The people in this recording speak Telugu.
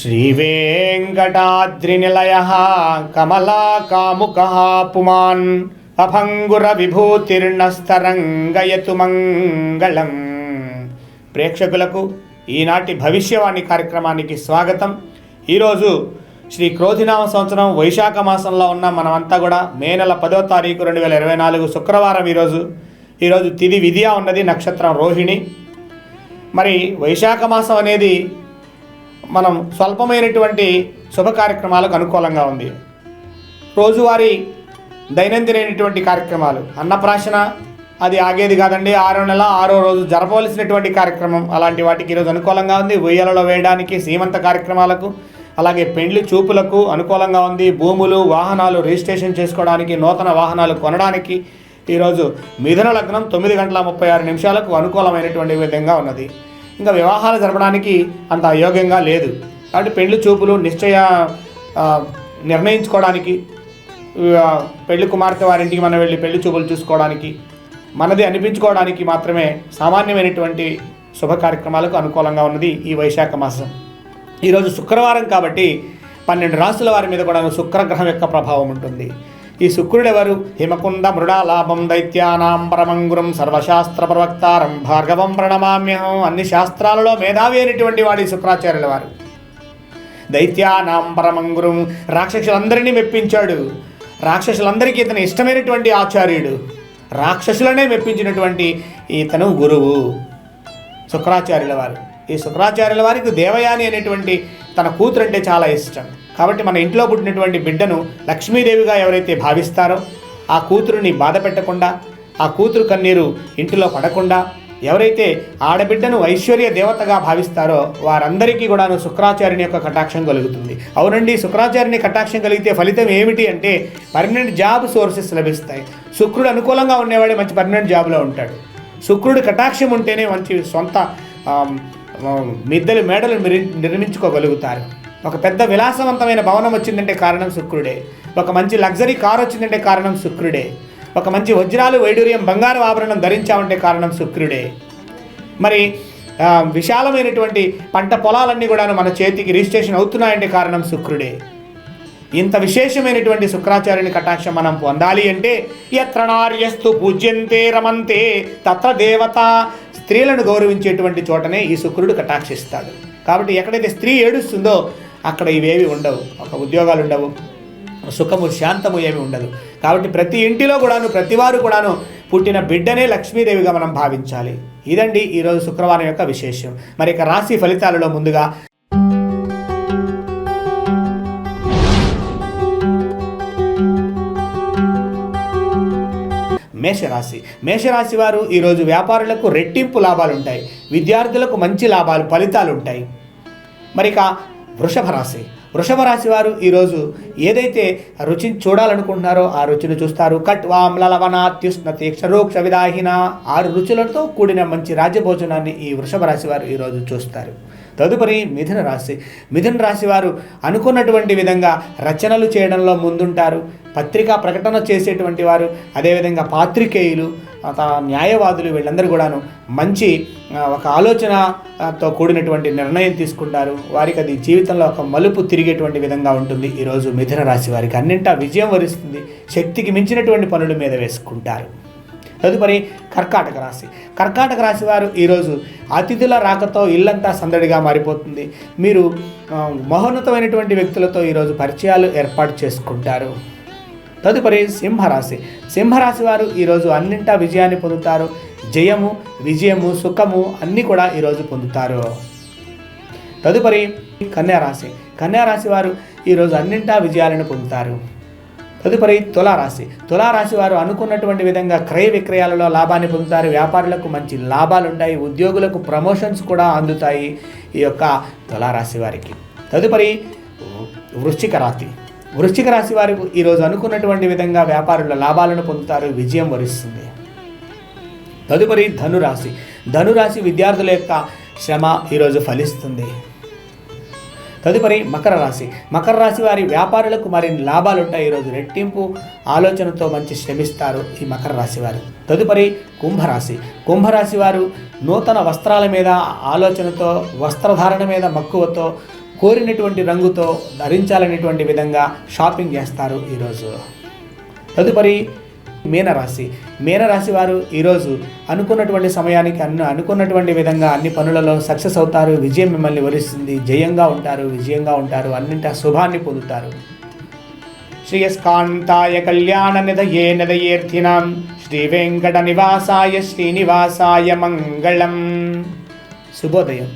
శ్రీవేంకటాద్రినిలయ కమలాకాముక పుమాన్ అభంగుర విభూతిర్ణస్తరంగయతు మంగళం ప్రేక్షకులకు ఈనాటి భవిష్యవాణి కార్యక్రమానికి స్వాగతం. ఈరోజు శ్రీ క్రోధినామ సంవత్సరం వైశాఖ మాసంలో ఉన్న మనమంతా కూడా మే నెల పదో తారీఖు రెండు వేల ఇరవై నాలుగు శుక్రవారం ఈరోజు. ఈరోజు తిది విధియా ఉన్నది నక్షత్రం రోహిణి. మరి వైశాఖ మాసం అనేది మనం స్వల్పమైనటువంటి శుభ కార్యక్రమాలకు అనుకూలంగా ఉంది. రోజువారీ దైనందినటువంటి కార్యక్రమాలు. అన్నప్రాశన అది ఆగేది కాదండి. ఆరో నెల ఆరో రోజు జరపవలసినటువంటి కార్యక్రమం. అలాంటి వాటికి ఈరోజు అనుకూలంగా ఉంది. ఉయ్యలలో వేయడానికి సీమంత కార్యక్రమాలకు అలాగే పెండ్లి చూపులకు అనుకూలంగా ఉంది. భూములు వాహనాలు రిజిస్ట్రేషన్ చేసుకోవడానికి నూతన వాహనాలు కొనడానికి ఈరోజు మిథున లగ్నం తొమ్మిది గంటల ముప్పై ఆరు నిమిషాలకు అనుకూలమైనటువంటి విధంగా ఉన్నది. ఇంకా వివాహాలు జరపడానికి అంత అయోగ్యంగా లేదు. కాబట్టి పెళ్ళి చూపులు నిశ్చయ నిర్ణయించుకోవడానికి పెళ్ళి కుమార్తె వారింటికి మనం వెళ్ళి పెళ్ళి చూపులు చూసుకోవడానికి మనది అనిపించుకోవడానికి మాత్రమే సామాన్యమైనటువంటి శుభ కార్యక్రమాలకు అనుకూలంగా ఉన్నది ఈ వైశాఖ మాసం. ఈరోజు శుక్రవారం కాబట్టి పన్నెండు రాసుల వారి మీద కూడా శుక్రగ్రహం యొక్క ప్రభావం ఉంటుంది. ఈ శుక్రుడెవరు? హిమకుండ మృడాలాభం దైత్యానాం పరమంగురం సర్వశాస్త్ర ప్రవక్తారం భార్గవం ప్రణమామ్యహం. అన్ని శాస్త్రాలలో మేధావి అయినటువంటి వాడి శుక్రాచార్యుల వారు. దైత్యానాం పరమంగురం రాక్షసులందరినీ మెప్పించాడు. రాక్షసులందరికీ ఇతను ఇష్టమైనటువంటి ఆచార్యుడు. రాక్షసులనే మెప్పించినటువంటి ఇతను గురువు. శుక్రాచార్యుల వారు. ఈ శుక్రాచార్యుల వారికి దేవయాని అనేటువంటి తన కూతురు అంటే చాలా ఇష్టం. కాబట్టి మన ఇంట్లో పుట్టినటువంటి బిడ్డను లక్ష్మీదేవిగా ఎవరైతే భావిస్తారో ఆ కూతురుని బాధ పెట్టకుండా ఆ కూతురు కన్నీరు ఇంటిలో పడకుండా ఎవరైతే ఆడబిడ్డను ఐశ్వర్య దేవతగా భావిస్తారో వారందరికీ కూడాను శుక్రాచార్యుని యొక్క కటాక్షం కలుగుతుంది. అవునండి శుక్రాచార్యుని కటాక్షం కలిగితే ఫలితం ఏమిటి అంటే పర్మనెంట్ జాబ్ సోర్సెస్ లభిస్తాయి. శుక్రుడు అనుకూలంగా ఉండేవాడే మంచి పర్మనెంట్ జాబ్లో ఉంటాడు. శుక్రుడు కటాక్షం ఉంటేనే మంచి సొంత మిద్దలు మేడలు నిర్మించుకోగలుగుతారు. ఒక పెద్ద విలాసవంతమైన భవనం వచ్చిందంటే కారణం శుక్రుడే. ఒక మంచి లగ్జరీ కార్ వచ్చిందంటే కారణం శుక్రుడే. ఒక మంచి వజ్రాలు వైడూర్యం బంగారు ఆభరణం ధరించామంటే కారణం శుక్రుడే. మరి విశాలమైనటువంటి పంట పొలాలన్నీ కూడా మన చేతికి రిజిస్ట్రేషన్ అవుతున్నాయంటే కారణం శుక్రుడే. ఇంత విశేషమైనటువంటి శుక్రాచార్యుని కటాక్షం మనం పొందాలి అంటే ఎత్ర నార్యస్తు పూజ్యంతే రమంతే తత్ర దేవత స్త్రీలను గౌరవించేటువంటి చోటనే ఈ శుక్రుడు కటాక్షిస్తాడు. కాబట్టి ఎక్కడైతే స్త్రీ ఏడుస్తుందో అక్కడ ఇవేవి ఉండవు ఒక ఉద్యోగాలు ఉండవు సుఖము శాంతము ఏమి ఉండదు. కాబట్టి ప్రతి ఇంటిలో కూడాను ప్రతి వారు కూడాను పుట్టిన బిడ్డనే లక్ష్మీదేవిగా మనం భావించాలి. ఇదండి ఈరోజు శుక్రవారం యొక్క విశేషం. మరి ఇక రాశి ఫలితాలలో ముందుగా మేషరాశి. మేషరాశి వారు ఈరోజు వ్యాపారులకు రెట్టింపు లాభాలు ఉంటాయి విద్యార్థులకు మంచి లాభాలు ఫలితాలు ఉంటాయి మరి ఇక వృషభ రాశి వృషభ రాశి వారు ఈరోజు ఏదైతే రుచిని చూడాలనుకుంటున్నారో ఆ రుచిని చూస్తారు. కట్ వామ్ల లవణాత్యుష్ణ తీక్షరోక్ష విదాహిన ఆరు రుచులతో కూడిన మంచి రాజ్యభోజనాన్ని ఈ వృషభ రాశి వారు ఈరోజు చూస్తారు. తదుపరి మిథున రాశి. మిథున రాశి వారు అనుకున్నటువంటి విధంగా రచనలు చేయడంలో ముందుంటారు. పత్రికా ప్రకటన చేసేటువంటి వారు అదేవిధంగా పాత్రికేయులు న్యాయవాదులు వీళ్ళందరూ కూడాను మంచి ఒక ఆలోచనతో కూడినటువంటి నిర్ణయం తీసుకుంటారు. వారికి అది జీవితంలో ఒక మలుపు తిరిగేటువంటి విధంగా ఉంటుంది. ఈరోజు మిథున రాశి వారికి అన్నింటా విజయం వరిస్తుంది. శక్తికి మించినటువంటి పనుల మీద వేసుకుంటారు. తదుపరి కర్కాటక రాశి. కర్కాటక రాశి వారు ఈరోజు అతిథుల రాకతో ఇల్లంతా సందడిగా మారిపోతుంది. మీరు మహోన్నతమైనటువంటి వ్యక్తులతో ఈరోజు పరిచయాలు ఏర్పాటు చేసుకుంటారు. తదుపరి సింహరాశి. సింహరాశి వారు ఈరోజు అన్నింటా విజయాన్ని పొందుతారు. జయము విజయము సుఖము అన్నీ కూడా ఈరోజు పొందుతారు. తదుపరి కన్యారాశి. కన్యారాశి వారు ఈరోజు అన్నింటా విజయాలను పొందుతారు. తదుపరి తులారాశి. తులారాశి వారు అనుకున్నటువంటి విధంగా క్రయ విక్రయాలలో లాభాన్ని పొందుతారు. వ్యాపారులకు మంచి లాభాలు ఉంటాయి ఉద్యోగులకు ప్రమోషన్స్ కూడా అందుతాయి ఈ యొక్క తులారాశి వారికి. తదుపరి వృశ్చిక రాశి. వృశ్చిక రాశి వారు ఈరోజు అనుకున్నటువంటి విధంగా వ్యాపారుల లాభాలను పొందుతారు విజయం వరిస్తుంది. తదుపరి ధనురాశి. ధనురాశి విద్యార్థుల యొక్క శ్రమ ఈరోజు ఫలిస్తుంది. తదుపరి మకర రాశి. మకర రాశి వారి వ్యాపారులకు మరిన్ని లాభాలు ఉంటాయి. ఈరోజు రెట్టింపు ఆలోచనతో మంచి శ్రమిస్తారు ఈ మకర రాశి వారు. తదుపరి కుంభరాశి. కుంభరాశి వారు నూతన వస్త్రాల మీద ఆలోచనతో వస్త్రధారణ మీద మక్కువతో కోరినటువంటి రంగుతో ధరించాలనేటువంటి విధంగా షాపింగ్ చేస్తారు ఈరోజు. తదుపరి మీనరాశి. మీనరాశి వారు ఈరోజు అనుకున్నటువంటి సమయానికి అన్న అనుకున్నటువంటి విధంగా అన్ని పనులలో సక్సెస్ అవుతారు విజయం మిమ్మల్ని వరిస్తుంది జయంగా ఉంటారు విజయంగా ఉంటారు అన్నింటా శుభాన్ని పొందుతారు. శ్రీయస్కాంతాయ కళ్యాణ నిధయే నిధయేర్థినాం శ్రీ వెంకట నివాసాయ శ్రీనివాసాయ మంగళం. శుభోదయం.